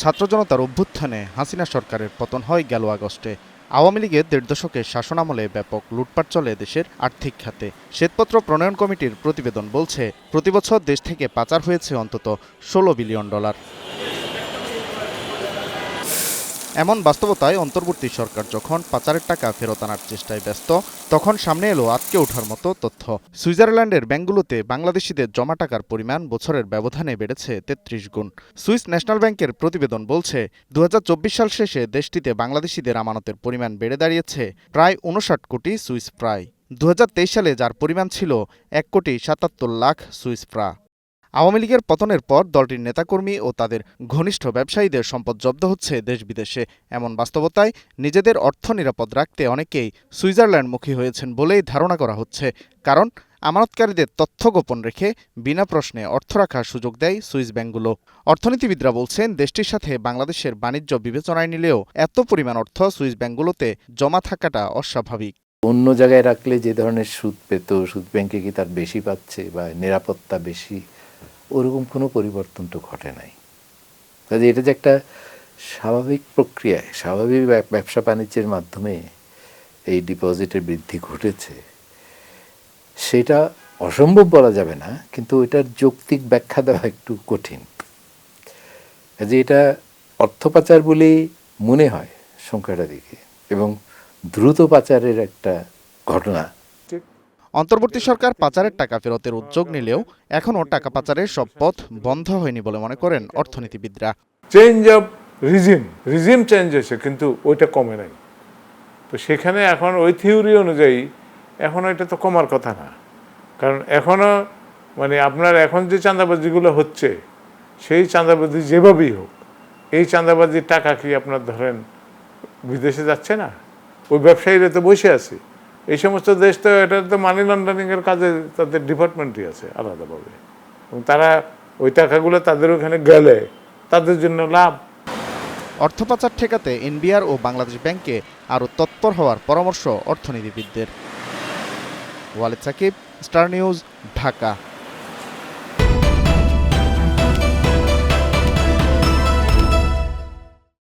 ছাত্র জনতার অভ্যুত্থানে হাসিনা সরকারের পতন হয় গেল আগস্টে। আওয়ামী লীগের দেড় দশকের শাসনামলে ব্যাপক লুটপাট চলে দেশের আর্থিক খাতে। শ্বেতপত্র প্রণয়ন কমিটির প্রতিবেদন বলছে, প্রতিবছর দেশ থেকে পাচার হয়েছে অন্তত ষোলো বিলিয়ন ডলার। এমন বাস্তবতায় অন্তর্বর্তী সরকার যখন পাচারের টাকা ফেরত আনার চেষ্টায় ব্যস্ত, তখন সামনে এলো আটকে ওঠার মতো তথ্য। সুইজারল্যান্ডের ব্যাংকগুলোতে বাংলাদেশিদের জমা টাকার পরিমাণ বছরের ব্যবধানে বেড়েছে তেত্রিশ গুণ। সুইস ন্যাশনাল ব্যাংকের প্রতিবেদন বলছে দু হাজার চব্বিশ সাল শেষে দেশটিতে বাংলাদেশিদের আমানতের পরিমাণ বেড়ে দাঁড়িয়েছে প্রায় উনষাট কোটি সুইস প্রায়। দু হাজার তেইশ সালে যার পরিমাণ ছিল এক কোটি সাতাত্তর লাখ সুইস ফ্রা আওয়ামী লীগের পতনের পর দলটির নেতাকর্মী ও তাদের ঘনিষ্ঠ ব্যবসায়ীদের সম্পদ জব্দ হচ্ছে দেশ বিদেশে এমন বাস্তবতায় নিজেদের অর্থ নিরাপদ রাখতে অনেকেই সুইজারল্যান্ডমুখী হয়েছেন বলেই ধারণা করা হচ্ছে। কারণ, আমানতকারীদের তথ্য গোপন রেখে বিনা প্রশ্নে অর্থ রাখার সুযোগ দেয় সুইস ব্যাংকগুলো। অর্থনীতিবিদরা বলছেন, দেশটির সাথে বাংলাদেশের বাণিজ্য বিবেচনায় নিলেও এত পরিমাণ অর্থ সুইস ব্যাংকগুলোতে জমা থাকাটা অস্বাভাবিক। অন্য জায়গায় রাখলে যে ধরনের সুদ পেত, সুদ ব্যাংকে কি তার বেশি পাচ্ছে বা নিরাপত্তা বেশি? ওরকম কোনো পরিবর্তন তো ঘটে নাই। কাজে এটা যে একটা স্বাভাবিক প্রক্রিয়ায়, স্বাভাবিক ব্যব- ব্যবসা বাণিজ্যের মাধ্যমে এই ডিপোজিটের বৃদ্ধি ঘটেছে, সেটা অসম্ভব বলা যাবে না, কিন্তু এটার যৌক্তিক ব্যাখ্যা দেওয়া একটু কঠিন। কাজে এটা অর্থ পাচার বলেই মনে হয় সংখ্যাটা দেখে এবং দ্রুত পাচারের একটা ঘটনা অন্তর্বর্তী সরকার পাচারের টাকা ফেরতের উদ্যোগ নিলেও এখনও টাকা পাচারের সব পথ বন্ধ হয়নি বলে মনে করেন অর্থনীতিবিদরা। Change of regime regime change হয়েছে, কিন্তু ওইটা কমে নাই। তো সেখানে এখন ওই থিওরি অনুযায়ী এখন এটা তো কমার কথা না। কারণ এখনও মানে আপনার এখন যে চাঁদাবাজিগুলো হচ্ছে, সেই চাঁদাবাজি যেভাবেই হোক, এই চাঁদাবাজির টাকা কি আপনার ধরেন বিদেশে যাচ্ছে না? ওই ব্যবসায়ীরা তো বসে আছে। এই সমস্ত দেশ তো, এটা তো মানি লন্ডারিংয়ের কাজে তাদের ডিপার্টমেন্টই আছে আলাদাভাবে। এবং তারা ওই টাকাগুলো তাদের ওখানে গেলে তাদের জন্য লাভ। অর্থ পাচার ঠেকাতে এনবিআর ও বাংলাদেশ ব্যাংকে আরও তৎপর হওয়ার পরামর্শ অর্থনীতিবিদদের। Waled Sakib, star news, Dhaka.